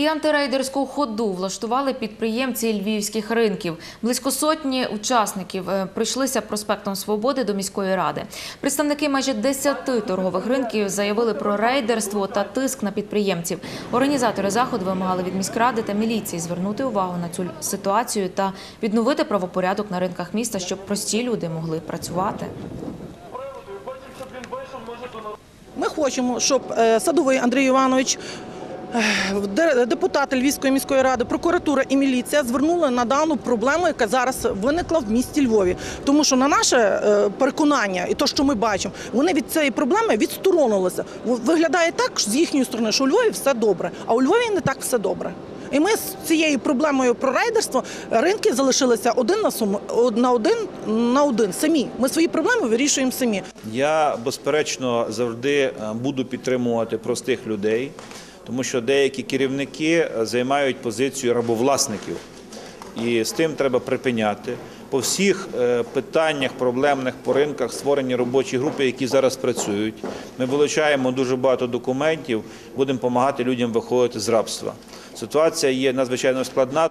І антирейдерську ходу влаштували підприємці львівських ринків. Близько сотні учасників е, прийшлися проспектом Свободи до міської ради. Представники майже 10 торгових ринків заявили про рейдерство та тиск на підприємців. Організатори заходу вимагали від міськради та міліції звернути увагу на цю ситуацію та відновити правопорядок на ринках міста, щоб прості люди могли працювати. Ми хочемо, щоб е, садовий Андрій Іванович, депутати Львівської міської ради, прокуратура і міліція звернули на дану проблему, яка зараз виникла в місті Львові. Тому що на наше е, переконання і те, що ми бачимо, вони від цієї проблеми відсторонилися. Виглядає так з їхньої сторони, що у Львові все добре, а у Львові не так все добре. І ми з цією проблемою про рейдерство ринки залишилися один на сум на один на один самі. Ми свої проблеми вирішуємо самі. Я безперечно завжди е, буду підтримувати простих людей, тому що деякі керівники е, займають позицію рабовласників, і з тим треба припиняти. По всіх е, питаннях проблемних по ринках створені робочі групи, які зараз працюють. Ми вилучаємо дуже багато документів, будемо допомагати людям виходити з рабства. Ситуація є надзвичайно складна.